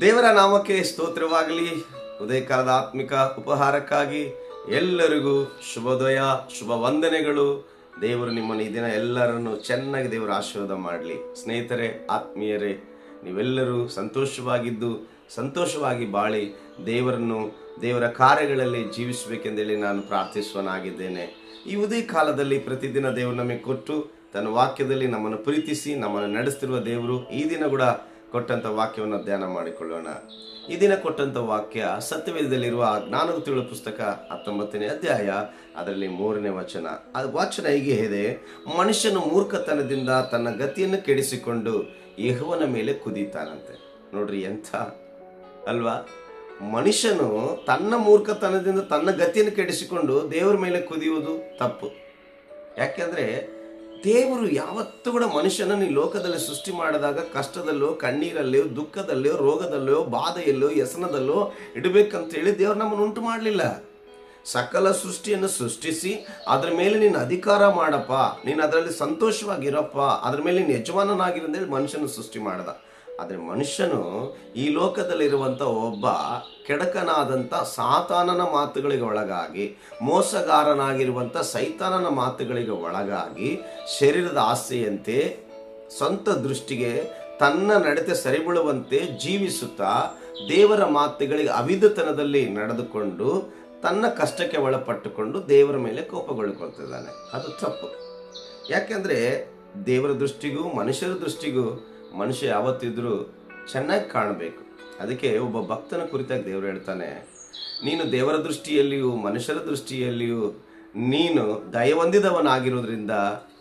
ದೇವರ ನಾಮಕ್ಕೆ ಸ್ತೋತ್ರವಾಗಲಿ. ಉದಯಕಾಲದ ಆತ್ಮಿಕ ಉಪಹಾರಕ್ಕಾಗಿ ಎಲ್ಲರಿಗೂ ಶುಭೋದಯ ಶುಭ ವಂದನೆಗಳು ದೇವರು ನಿಮ್ಮನ್ನು ಈ ದಿನ ಎಲ್ಲರನ್ನು ಚೆನ್ನಾಗಿ ದೇವರ ಆಶೀರ್ವಾದ ಮಾಡಲಿ. ಸ್ನೇಹಿತರೆ, ಆತ್ಮೀಯರೇ, ನೀವೆಲ್ಲರೂ ಸಂತೋಷವಾಗಿದ್ದು, ಸಂತೋಷವಾಗಿ ಬಾಳಿ ದೇವರನ್ನು ದೇವರ ಕಾರ್ಯಗಳಲ್ಲಿ ಜೀವಿಸಬೇಕೆಂದೇಳಿ ನಾನು ಪ್ರಾರ್ಥಿಸುವನಾಗಿದ್ದೇನೆ. ಈ ಉದಯ ಕಾಲದಲ್ಲಿ ಪ್ರತಿದಿನ ದೇವರು ನಮಗೆ ಕೊಟ್ಟು ತನ್ನ ವಾಕ್ಯದಲ್ಲಿ ನಮ್ಮನ್ನು ಪ್ರೀತಿಸಿ, ನಮ್ಮನ್ನು ನಡೆಸ್ತಿರುವ ದೇವರು ಈ ದಿನ ಕೂಡ ಕೊಟ್ಟಂತ ವಾಕ್ಯವನ್ನು ಧ್ಯಾನ ಮಾಡಿಕೊಳ್ಳೋಣ. ಈ ದಿನ ಕೊಟ್ಟಂಥ ವಾಕ್ಯ ಸತ್ಯವೇದದಲ್ಲಿರುವ ಜ್ಞಾನದ ತಿಳುವ ಪುಸ್ತಕ ಹತ್ತೊಂಬತ್ತನೇ ಅಧ್ಯಾಯ, ಅದರಲ್ಲಿ ಮೂರನೇ ವಚನ. ಅದು ವಾಚನ ಹೀಗೆ ಇದೆ ಮನುಷ್ಯನು ಮೂರ್ಖತನದಿಂದ ತನ್ನ ಗತಿಯನ್ನು ಕೆಡಿಸಿಕೊಂಡು ಯೆಹೋವನ ಮೇಲೆ ಕುದೀತಾನಂತೆ. ನೋಡ್ರಿ ಎಂಥ, ಅಲ್ವಾ? ಮನುಷ್ಯನು ತನ್ನ ಮೂರ್ಖತನದಿಂದ ತನ್ನ ಗತಿಯನ್ನು ಕೆಡಿಸಿಕೊಂಡು ದೇವರ ಮೇಲೆ ಕುದಿಯುವುದು ತಪ್ಪು. ಯಾಕೆಂದ್ರೆ ದೇವರು ಯಾವತ್ತೂ ಕೂಡ ಮನುಷ್ಯನನ್ನು ಈ ಲೋಕದಲ್ಲಿ ಸೃಷ್ಟಿ ಮಾಡಿದಾಗ ಕಷ್ಟದಲ್ಲೋ, ಕಣ್ಣೀರಲ್ಲೋ, ದುಃಖದಲ್ಲೋ, ರೋಗದಲ್ಲೋ, ಬಾಧೆಯಲ್ಲೋ, ವ್ಯಸನದಲ್ಲೋ ಇಡಬೇಕಂತೇಳಿ ದೇವರು ನಮ್ಮನ್ನು ಉಂಟು ಮಾಡಲಿಲ್ಲ. ಸಕಲ ಸೃಷ್ಟಿಯನ್ನು ಸೃಷ್ಟಿಸಿ, ಅದ್ರ ಮೇಲೆ ನೀನು ಅಧಿಕಾರ ಮಾಡಪ್ಪ, ನೀನು ಅದರಲ್ಲಿ ಸಂತೋಷವಾಗಿರಪ್ಪ, ಅದ್ರ ಮೇಲೆ ನೀನು ಯಜಮಾನನಾಗಿರಂದೇಳಿ ಮನುಷ್ಯನ ಸೃಷ್ಟಿ ಮಾಡ್ದ. ಆದರೆ ಮನುಷ್ಯನು ಈ ಲೋಕದಲ್ಲಿರುವಂಥ ಒಬ್ಬ ಕೆಡಕನಾದಂಥ ಸಾತಾನನ ಮಾತುಗಳಿಗೆ ಒಳಗಾಗಿ ಮೋಸಗಾರನಾಗಿರುವಂಥ ಸೈತಾನನ ಮಾತುಗಳಿಗೆ ಒಳಗಾಗಿ ಶರೀರದ ಆಸೆಯಂತೆ, ಸ್ವಂತ ದೃಷ್ಟಿಗೆ ತನ್ನ ನಡತೆ ಸರಿಬೀಳುವಂತೆ ಜೀವಿಸುತ್ತಾ ದೇವರ ಮಾತುಗಳಿಗೆ ಅವಿಧತನದಲ್ಲಿ ನಡೆದುಕೊಂಡು ತನ್ನ ಕಷ್ಟಕ್ಕೆ ಒಳಪಟ್ಟುಕೊಂಡು ದೇವರ ಮೇಲೆ ಕೋಪಗೊಳ್ಕೊಳ್ತಿದ್ದಾನೆ ಅದು ತಪ್ಪು. ಯಾಕೆಂದರೆ ದೇವರ ದೃಷ್ಟಿಗೂ ಮನುಷ್ಯರ ದೃಷ್ಟಿಗೂ ಮನುಷ್ಯ ಯಾವತ್ತಿದ್ರೂ ಚೆನ್ನಾಗಿ ಕಾಣಬೇಕು. ಅದಕ್ಕೆ ಒಬ್ಬ ಭಕ್ತನ ಕುರಿತಾಗಿ ದೇವರು ಹೇಳ್ತಾನೆ, ನೀನು ದೇವರ ದೃಷ್ಟಿಯಲ್ಲಿಯೂ ಮನುಷ್ಯರ ದೃಷ್ಟಿಯಲ್ಲಿಯೂ ನೀನು ದಯವೊಂದಿದವನಾಗಿರೋದ್ರಿಂದ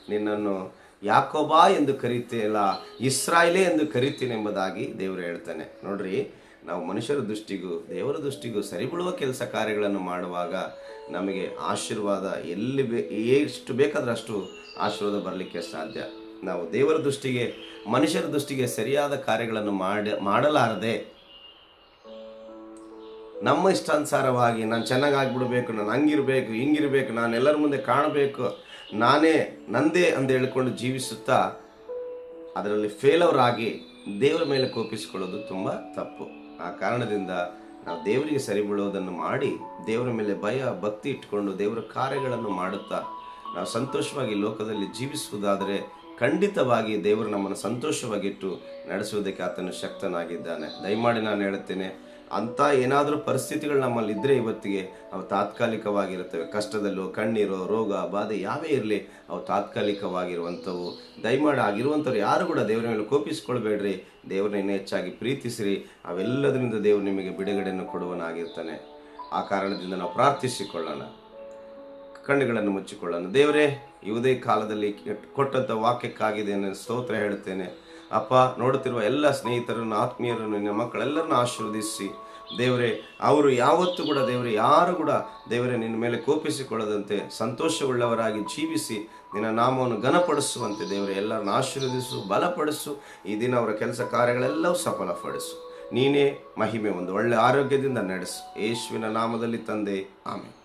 ನಿನ್ನನ್ನು ಯಾಕೋಬಾ ಎಂದು ಕರೀತೀಯಲ್ಲ ಇಸ್ರಾಯೇಲೇ ಎಂದು ಕರಿತೀನಿ ಎಂಬುದಾಗಿ ದೇವರು ಹೇಳ್ತಾನೆ. ನೋಡ್ರಿ, ನಾವು ಮನುಷ್ಯರ ದೃಷ್ಟಿಗೂ ದೇವರ ದೃಷ್ಟಿಗೂ ಸರಿಬಿಡುವ ಕೆಲಸ ಕಾರ್ಯಗಳನ್ನು ಮಾಡುವಾಗ ನಮಗೆ ಆಶೀರ್ವಾದ ಎಲ್ಲಿ ಬೇ ಎಷ್ಟು ಅಷ್ಟು ಆಶೀರ್ವಾದ ಬರಲಿಕ್ಕೆ ಸಾಧ್ಯ. ನಾವು ದೇವರ ದೃಷ್ಟಿಗೆ, ಮನುಷ್ಯರ ದೃಷ್ಟಿಗೆ ಸರಿಯಾದ ಕಾರ್ಯಗಳನ್ನು ಮಾಡ, ಮಾಡಲಾರದೆ, ನಮ್ಮ ಇಷ್ಟಾನುಸಾರವಾಗಿ ನಾನು ಚೆನ್ನಾಗಾಗ್ಬಿಡ್ಬೇಕು, ನಾನು ಹಂಗಿರ್ಬೇಕು, ಹಿಂಗಿರ್ಬೇಕು, ನಾನು ಎಲ್ಲರ ಮುಂದೆ ಕಾಣಬೇಕು, ನಾನೇ ನಂದೇ ಅಂತ ಹೇಳ್ಕೊಂಡು ಜೀವಿಸುತ್ತಾ, ಅದರಲ್ಲಿ ಫೇಲವರ್ ಆಗಿ ದೇವರ ಮೇಲೆ ಕೋಪಿಸಿಕೊಳ್ಳೋದು ತುಂಬ ತಪ್ಪು. ಆ ಕಾರಣದಿಂದ ನಾವು ದೇವರಿಗೆ ಸರಿ ಬೀಳೋದನ್ನು ಮಾಡಿ, ದೇವರ ಮೇಲೆ ಭಯ, ಭಕ್ತಿ ಇಟ್ಕೊಂಡು ದೇವರ ಕಾರ್ಯಗಳನ್ನು ಮಾಡುತ್ತಾ, ನಾವು ಸಂತೋಷವಾಗಿ ಲೋಕದಲ್ಲಿ ಜೀವಿಸುವುದಾದರೆ ಖಂಡಿತವಾಗಿ ದೇವರು ನಮ್ಮನ್ನು ಸಂತೋಷವಾಗಿಟ್ಟು ನಡೆಸುವುದಕ್ಕೆ ಆತನು ಶಕ್ತನಾಗಿದ್ದಾನೆ. ದಯಮಾಡಿ ನಾನು ಹೇಳುತ್ತೇನೆ, ಅಂಥ ಏನಾದರೂ ಪರಿಸ್ಥಿತಿಗಳು ನಮ್ಮಲ್ಲಿ ಇದ್ದರೆ ಇವತ್ತಿಗೆ ಅವು ತಾತ್ಕಾಲಿಕವಾಗಿರುತ್ತವೆ. ಕಷ್ಟದಲ್ಲೋ, ಕಣ್ಣೀರೋ, ರೋಗ, ಬಾಧೆ ಯಾವೇ ಇರಲಿ, ಅವು ತಾತ್ಕಾಲಿಕವಾಗಿರುವಂಥವು. ದಯಮಾಡಿ ಆಗಿರುವಂಥವ್ರು ಯಾರು ಕೂಡ ದೇವರ ಮೇಲೆ ಕೋಪಿಸ್ಕೊಳ್ಬೇಡ್ರಿ. ದೇವರನ್ನ ಇನ್ನೂ ಹೆಚ್ಚಾಗಿ ಪ್ರೀತಿಸಿರಿ. ಅವೆಲ್ಲದರಿಂದ ದೇವರು ನಿಮಗೆ ಬಿಡುಗಡೆಯನ್ನು ಕೊಡುವನಾಗಿರ್ತಾನೆ. ಆ ಕಾರಣದಿಂದ ನಾವು ಪ್ರಾರ್ಥಿಸಿಕೊಳ್ಳೋಣ. ಕಣ್ಣುಗಳನ್ನು ಮುಚ್ಚಿಕೊಳ್ಳೋಣ. ದೇವರೇ ಇವುದೇ ಕಾಲದಲ್ಲಿ ಕೊಟ್ಟಂಥ ವಾಕ್ಯಕ್ಕಾಗಿದೆ ನಾನು ಸ್ತೋತ್ರ ಹೇಳುತ್ತೇನೆ. ಅಪ್ಪ, ನೋಡುತ್ತಿರುವ ಎಲ್ಲ ಸ್ನೇಹಿತರನ್ನು, ಆತ್ಮೀಯರನ್ನು, ನಿನ್ನ ಮಕ್ಕಳೆಲ್ಲರನ್ನು ಆಶೀರ್ವದಿಸಿ. ದೇವರೇ, ಅವರು ಯಾವತ್ತೂ ಕೂಡ, ದೇವರೇ, ಯಾರು ಕೂಡ, ದೇವರೇ, ನಿನ್ನ ಮೇಲೆ ಕೋಪಿಸಿಕೊಳ್ಳದಂತೆ, ಸಂತೋಷವುಳ್ಳವರಾಗಿ ಜೀವಿಸಿ, ನಿನ್ನ ನಾಮವನ್ನು ಘನಪಡಿಸುವಂತೆ ದೇವರೇ, ಎಲ್ಲರನ್ನು ಆಶೀರ್ವದಿಸು, ಬಲಪಡಿಸು, ಈ ದಿನ ಅವರ ಕೆಲಸ ಕಾರ್ಯಗಳೆಲ್ಲವೂ ಸಫಲಪಡಿಸು. ನೀನೇ ಮಹಿಮೆ ಒಂದು ಒಳ್ಳೆ ಆರೋಗ್ಯದಿಂದ ನಡೆಸು. ಯೇಸುವಿನ ನಾಮದಲ್ಲಿ ತಂದೆ ಆಮೇಲೆ